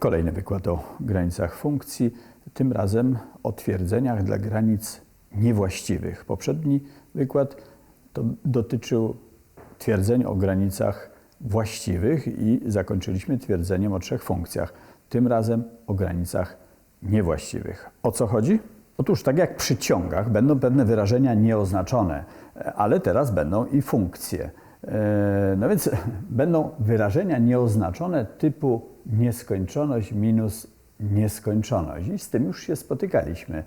Kolejny wykład o granicach funkcji, tym razem o twierdzeniach dla granic niewłaściwych. Poprzedni wykład to dotyczył twierdzeń o granicach właściwych i zakończyliśmy twierdzeniem o trzech funkcjach. Tym razem o granicach niewłaściwych. O co chodzi? Otóż tak jak przy ciągach będą pewne wyrażenia nieoznaczone, ale teraz będą i funkcje. E, no więc będą wyrażenia nieoznaczone typu nieskończoność minus nieskończoność. I z tym już się spotykaliśmy.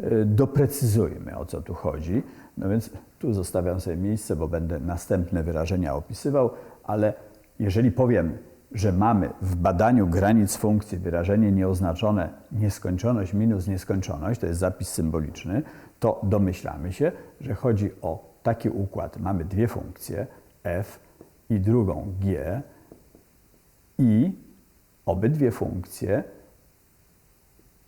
E, doprecyzujmy, o co tu chodzi. No więc tu zostawiam sobie miejsce, bo będę następne wyrażenia opisywał, ale jeżeli powiem, że mamy w badaniu granic funkcji wyrażenie nieoznaczone nieskończoność minus nieskończoność, to jest zapis symboliczny, to domyślamy się, że chodzi o taki układ. Mamy dwie funkcje, f i drugą g i obydwie funkcje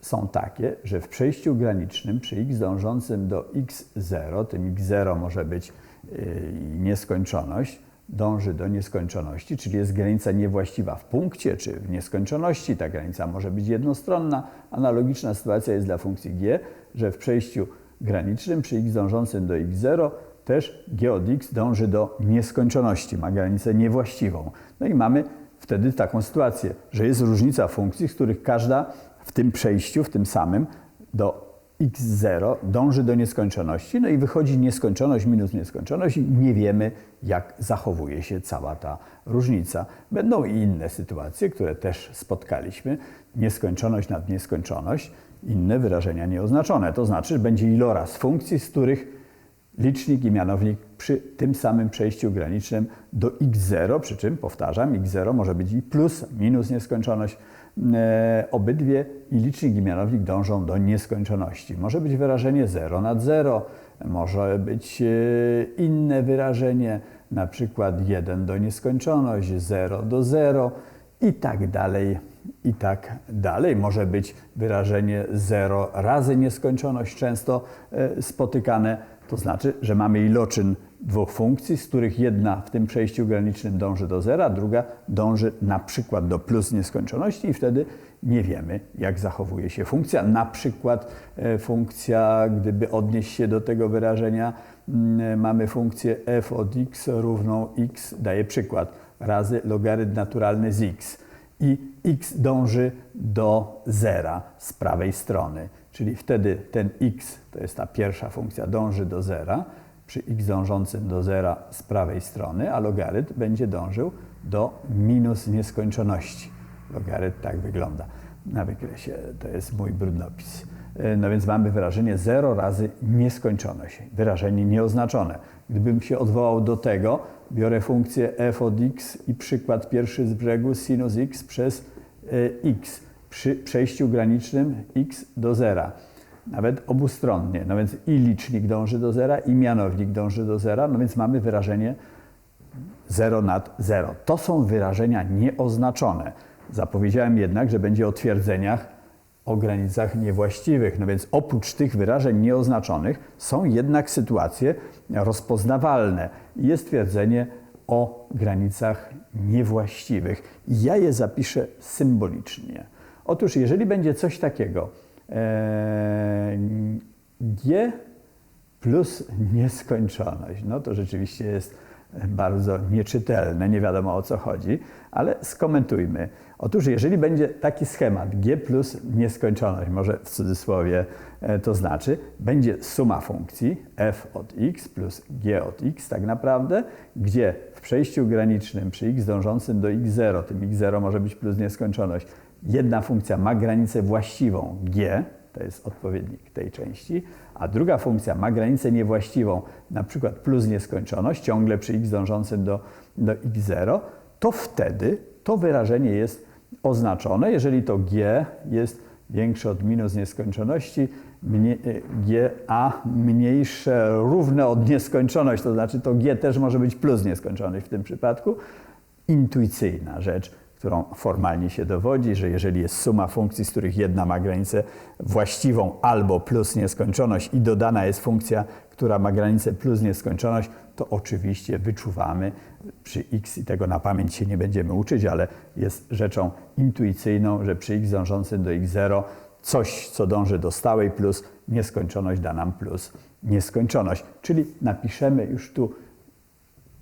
są takie, że w przejściu granicznym przy x dążącym do x0, tym x0 może być yy, nieskończoność, dąży do nieskończoności, czyli jest granica niewłaściwa w punkcie czy w nieskończoności. Ta granica może być jednostronna. Analogiczna sytuacja jest dla funkcji g, że w przejściu granicznym przy x dążącym do x0 też g od x dąży do nieskończoności, ma granicę niewłaściwą. No i mamy wtedy taką sytuację, że jest różnica funkcji, z których każda w tym przejściu, w tym samym do x0 dąży do nieskończoności, no i wychodzi nieskończoność minus nieskończoność i nie wiemy, jak zachowuje się cała ta różnica. Będą i inne sytuacje, które też spotkaliśmy. Nieskończoność nad nieskończoność, inne wyrażenia nieoznaczone. To znaczy, że będzie iloraz funkcji, z których licznik i mianownik przy tym samym przejściu granicznym do x0, przy czym powtarzam, x0 może być i plus, minus nieskończoność. E, obydwie i licznik i mianownik dążą do nieskończoności. Może być wyrażenie 0 nad 0, może być e, inne wyrażenie, na przykład 1 do nieskończoność, 0 do 0 i tak dalej, i tak dalej. Może być wyrażenie 0 razy nieskończoność, często e, spotykane to znaczy, że mamy iloczyn dwóch funkcji, z których jedna w tym przejściu granicznym dąży do zera, druga dąży na przykład do plus nieskończoności i wtedy nie wiemy, jak zachowuje się funkcja. Na przykład e, funkcja, gdyby odnieść się do tego wyrażenia, mm, mamy funkcję f od x równą x, daje przykład, razy logarytm naturalny z x. I x dąży do zera z prawej strony. Czyli wtedy ten x, to jest ta pierwsza funkcja, dąży do zera przy x dążącym do zera z prawej strony, a logarytm będzie dążył do minus nieskończoności. Logarytm tak wygląda na wykresie. To jest mój brudnopis. E, no więc mamy wyrażenie 0 razy nieskończoność. Wyrażenie nieoznaczone. Gdybym się odwołał do tego, biorę funkcję f od x i przykład pierwszy z brzegu sinus x przez e, x przy przejściu granicznym x do zera. Nawet obustronnie. No więc i licznik dąży do zera, i mianownik dąży do zera. No więc mamy wyrażenie 0 nad 0. To są wyrażenia nieoznaczone. Zapowiedziałem jednak, że będzie o twierdzeniach o granicach niewłaściwych. No więc oprócz tych wyrażeń nieoznaczonych są jednak sytuacje rozpoznawalne. Jest twierdzenie o granicach niewłaściwych. Ja je zapiszę symbolicznie. Otóż jeżeli będzie coś takiego, e, g plus nieskończoność, no to rzeczywiście jest bardzo nieczytelne, nie wiadomo o co chodzi, ale skomentujmy. Otóż jeżeli będzie taki schemat g plus nieskończoność, może w cudzysłowie e, to znaczy, będzie suma funkcji f od x plus g od x tak naprawdę, gdzie w przejściu granicznym przy x dążącym do x0, tym x0 może być plus nieskończoność, jedna funkcja ma granicę właściwą g, to jest odpowiednik tej części, a druga funkcja ma granicę niewłaściwą, na przykład plus nieskończoność, ciągle przy x dążącym do, do x0, to wtedy to wyrażenie jest oznaczone, jeżeli to g jest większe od minus nieskończoności, mnie, g a mniejsze, równe od nieskończoność, to znaczy to g też może być plus nieskończoność w tym przypadku. Intuicyjna rzecz którą formalnie się dowodzi, że jeżeli jest suma funkcji, z których jedna ma granicę właściwą albo plus nieskończoność i dodana jest funkcja, która ma granicę plus nieskończoność, to oczywiście wyczuwamy przy x i tego na pamięć się nie będziemy uczyć, ale jest rzeczą intuicyjną, że przy x dążącym do x0 coś, co dąży do stałej plus nieskończoność da nam plus nieskończoność. Czyli napiszemy już tu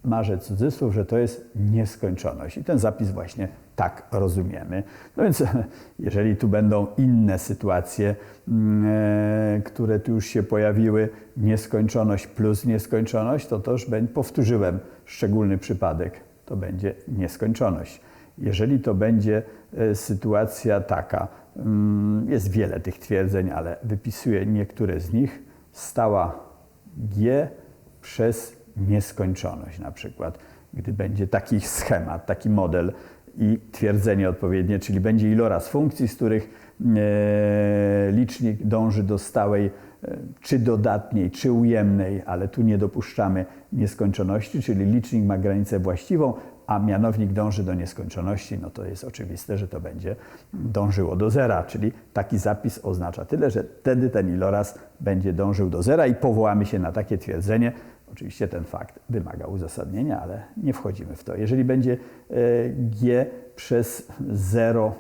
marzę cudzysłów, że to jest nieskończoność. I ten zapis właśnie tak rozumiemy. No więc jeżeli tu będą inne sytuacje, mm, e, które tu już się pojawiły, nieskończoność plus nieskończoność, to już powtórzyłem szczególny przypadek, to będzie nieskończoność. Jeżeli to będzie e, sytuacja taka, mm, jest wiele tych twierdzeń, ale wypisuję niektóre z nich, stała G przez nieskończoność na przykład, gdy będzie taki schemat, taki model i twierdzenie odpowiednie, czyli będzie iloraz funkcji, z których e, licznik dąży do stałej e, czy dodatniej, czy ujemnej, ale tu nie dopuszczamy nieskończoności, czyli licznik ma granicę właściwą, a mianownik dąży do nieskończoności, no to jest oczywiste, że to będzie dążyło do zera, czyli taki zapis oznacza tyle, że wtedy ten iloraz będzie dążył do zera i powołamy się na takie twierdzenie, Oczywiście ten fakt wymaga uzasadnienia, ale nie wchodzimy w to. Jeżeli będzie e, g przez 0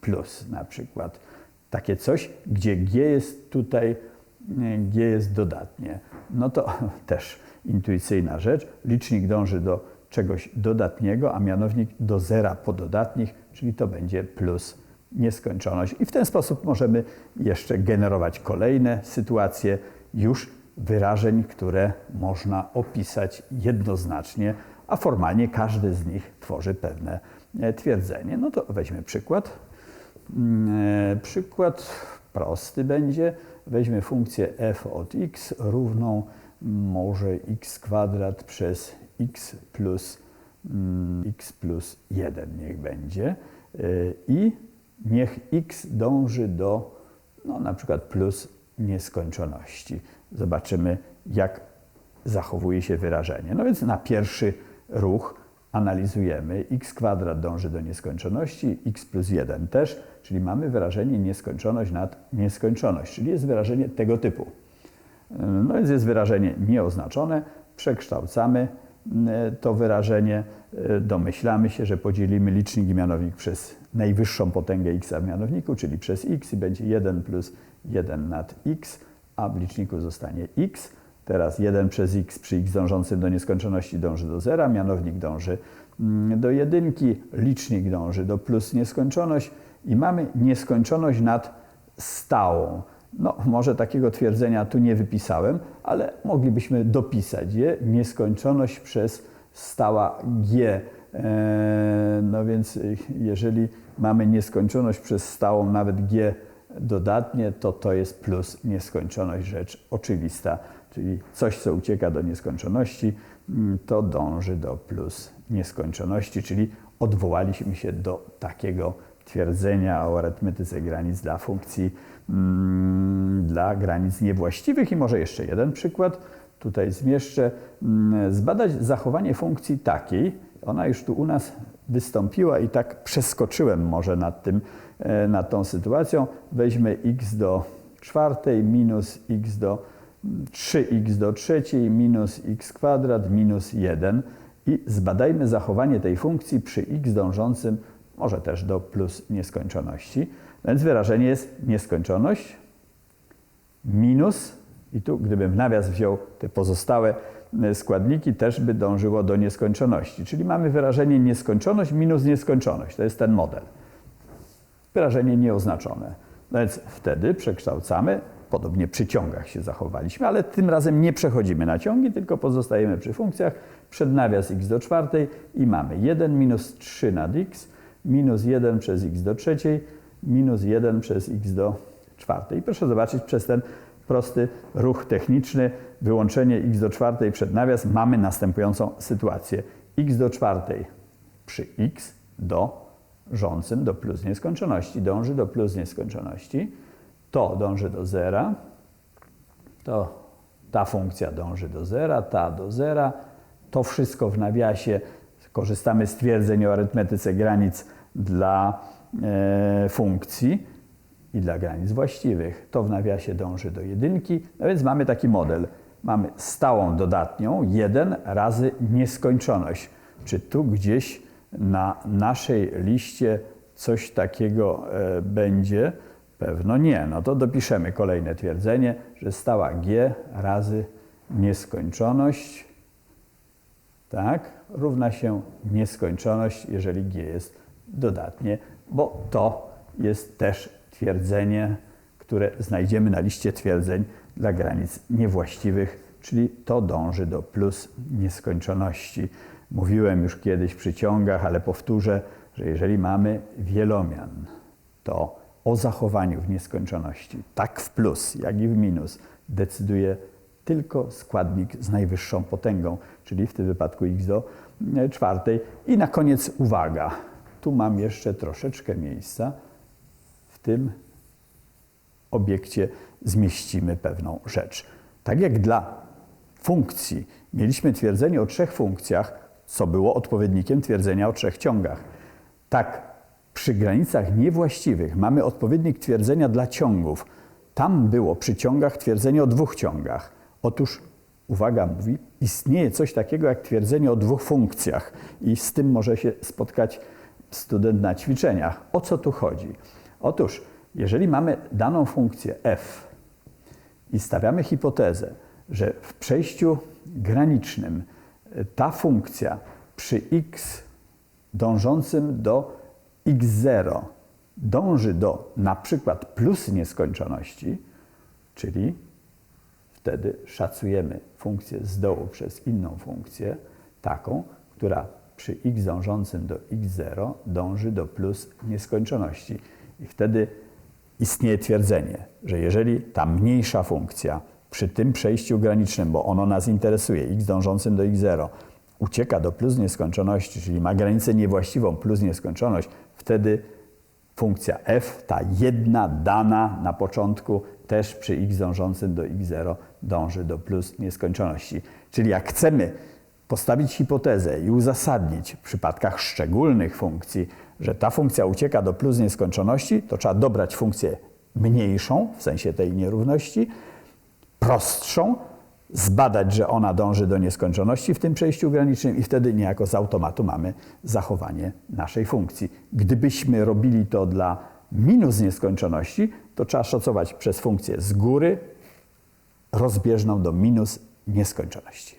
plus na przykład, takie coś, gdzie g jest tutaj, e, g jest dodatnie, no to też intuicyjna rzecz. Licznik dąży do czegoś dodatniego, a mianownik do zera po dodatnich, czyli to będzie plus nieskończoność. I w ten sposób możemy jeszcze generować kolejne sytuacje już wyrażeń, które można opisać jednoznacznie, a formalnie każdy z nich tworzy pewne e, twierdzenie. No to weźmy przykład. Mm, e, przykład prosty będzie. Weźmy funkcję f od x równą może x kwadrat przez x plus, mm, x plus 1 niech będzie e, i niech x dąży do no, na przykład plus nieskończoności zobaczymy, jak zachowuje się wyrażenie. No więc na pierwszy ruch analizujemy x kwadrat dąży do nieskończoności, x plus 1 też, czyli mamy wyrażenie nieskończoność nad nieskończoność, czyli jest wyrażenie tego typu. No więc jest wyrażenie nieoznaczone, przekształcamy e, to wyrażenie, e, domyślamy się, że podzielimy licznik i mianownik przez najwyższą potęgę x w mianowniku, czyli przez x i będzie 1 plus 1 nad x, a w liczniku zostanie x. Teraz 1 przez x przy x dążącym do nieskończoności dąży do zera, mianownik dąży mm, do jedynki, licznik dąży do plus nieskończoność i mamy nieskończoność nad stałą. No, może takiego twierdzenia tu nie wypisałem, ale moglibyśmy dopisać je. Nieskończoność przez stała g. E, no więc jeżeli mamy nieskończoność przez stałą nawet g dodatnie, to to jest plus nieskończoność, rzecz oczywista. Czyli coś, co ucieka do nieskończoności, mm, to dąży do plus nieskończoności, czyli odwołaliśmy się do takiego twierdzenia o arytmetyce granic dla funkcji, mm, dla granic niewłaściwych. I może jeszcze jeden przykład tutaj zmieszczę. Mm, zbadać zachowanie funkcji takiej, ona już tu u nas wystąpiła i tak przeskoczyłem może nad tym, nad tą sytuacją. Weźmy x do czwartej minus x do 3x do trzeciej minus x kwadrat minus 1 i zbadajmy zachowanie tej funkcji przy x dążącym może też do plus nieskończoności. Więc wyrażenie jest nieskończoność minus i tu gdybym w nawias wziął te pozostałe E, składniki też by dążyło do nieskończoności. Czyli mamy wyrażenie nieskończoność minus nieskończoność. To jest ten model. Wyrażenie nieoznaczone. No więc wtedy przekształcamy, podobnie przy ciągach się zachowaliśmy, ale tym razem nie przechodzimy na ciągi, tylko pozostajemy przy funkcjach. Przed nawias x do czwartej i mamy 1 minus 3 nad x minus 1 przez x do trzeciej minus 1 przez x do czwartej. I proszę zobaczyć przez ten prosty ruch techniczny, wyłączenie x do czwartej przed nawias, mamy następującą sytuację. x do czwartej przy x do rzącym do plus nieskończoności, dąży do plus nieskończoności, to dąży do zera, to ta funkcja dąży do zera, ta do zera, to wszystko w nawiasie korzystamy z twierdzeń o arytmetyce granic dla e, funkcji i dla granic właściwych. To w nawiasie dąży do jedynki, no więc mamy taki model. Mamy stałą dodatnią 1 razy nieskończoność. Czy tu gdzieś na naszej liście coś takiego e, będzie? Pewno nie. No to dopiszemy kolejne twierdzenie, że stała g razy nieskończoność tak, równa się nieskończoność, jeżeli g jest dodatnie, bo to jest też twierdzenie, które znajdziemy na liście twierdzeń dla granic niewłaściwych, czyli to dąży do plus nieskończoności. Mówiłem już kiedyś przy ciągach, ale powtórzę, że jeżeli mamy wielomian, to o zachowaniu w nieskończoności, tak w plus, jak i w minus, decyduje tylko składnik z najwyższą potęgą, czyli w tym wypadku x do e, czwartej. I na koniec uwaga, tu mam jeszcze troszeczkę miejsca. W tym obiekcie zmieścimy pewną rzecz. Tak jak dla funkcji mieliśmy twierdzenie o trzech funkcjach, co było odpowiednikiem twierdzenia o trzech ciągach. Tak, przy granicach niewłaściwych mamy odpowiednik twierdzenia dla ciągów. Tam było przy ciągach twierdzenie o dwóch ciągach. Otóż, uwaga, mówi, istnieje coś takiego jak twierdzenie o dwóch funkcjach i z tym może się spotkać student na ćwiczeniach. O co tu chodzi? Otóż, jeżeli mamy daną funkcję f i stawiamy hipotezę, że w przejściu granicznym ta funkcja przy x dążącym do x0 dąży do na przykład plus nieskończoności, czyli wtedy szacujemy funkcję z dołu przez inną funkcję, taką, która przy x dążącym do x0 dąży do plus nieskończoności. I wtedy istnieje twierdzenie, że jeżeli ta mniejsza funkcja przy tym przejściu granicznym, bo ono nas interesuje, x dążącym do x0, ucieka do plus nieskończoności, czyli ma granicę niewłaściwą plus nieskończoność, wtedy funkcja f, ta jedna dana na początku, też przy x dążącym do x0 dąży do plus nieskończoności. Czyli jak chcemy postawić hipotezę i uzasadnić w przypadkach szczególnych funkcji, że ta funkcja ucieka do plus nieskończoności, to trzeba dobrać funkcję mniejszą, w sensie tej nierówności, prostszą, zbadać, że ona dąży do nieskończoności w tym przejściu granicznym i wtedy niejako z automatu mamy zachowanie naszej funkcji. Gdybyśmy robili to dla minus nieskończoności, to trzeba szacować przez funkcję z góry rozbieżną do minus nieskończoności.